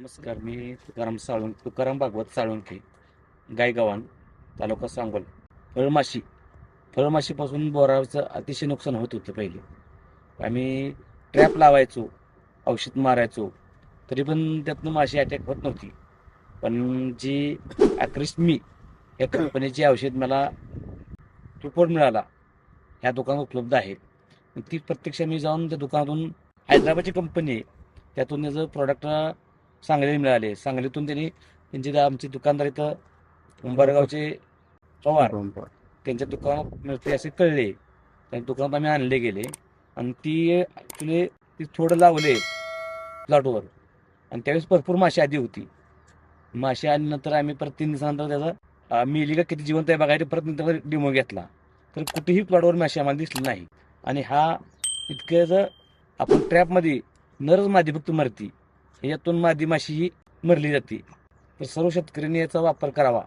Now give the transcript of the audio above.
नमस्कार मी तुकाराम साळुं तुकाराम भागवत साळुंके गायगव्हाण तालुका सांगोल. फळमाशी. फळमाशीपासून बोराचं अतिशय नुकसान होत होतं पहिले. आम्ही ट्रॅप लावायचो औषध मारायचो तरी पण त्यातनं माशी अटॅक होत नव्हती. पण जी ॲक्रिस्मी या कंपनीची औषध मला रिपोर्ट मिळाला ह्या दुकानात उपलब्ध आहे. ती प्रत्यक्ष मी जाऊन त्या दुकानातून हैदराबादची कंपनी आहे. त्यातून त्याचं प्रॉडक्ट सांगलीला मिळाले. सांगलीतून त्यांनी त्यांचे त्या आमचे दुकानदार इथं उंबरगावचे पवार त्यांच्या दुकानात मिळते असे कळले. त्या दुकानात आम्ही आणले गेले. आणि ती ॲक्च्युली ती थोडं लावले प्लॉटवर आणि त्यावेळेस भरपूर माशी आधी होती. माशी आल्यानंतर आम्ही परत तीन दिवसानंतर त्याचा अं, मेली का किती जिवंत आहे बघायला परत नंतर डिमो घेतला. तर कुठेही प्लॉटवर माशी आम्हाला दिसली नाही. आणि हा इतकं आपण ट्रॅपमध्ये नरच मादी फक्त मरती. यातून मादी माशी ही मरली जाते. तर सर्व शेतकऱ्यांनी याचा वापर करावा.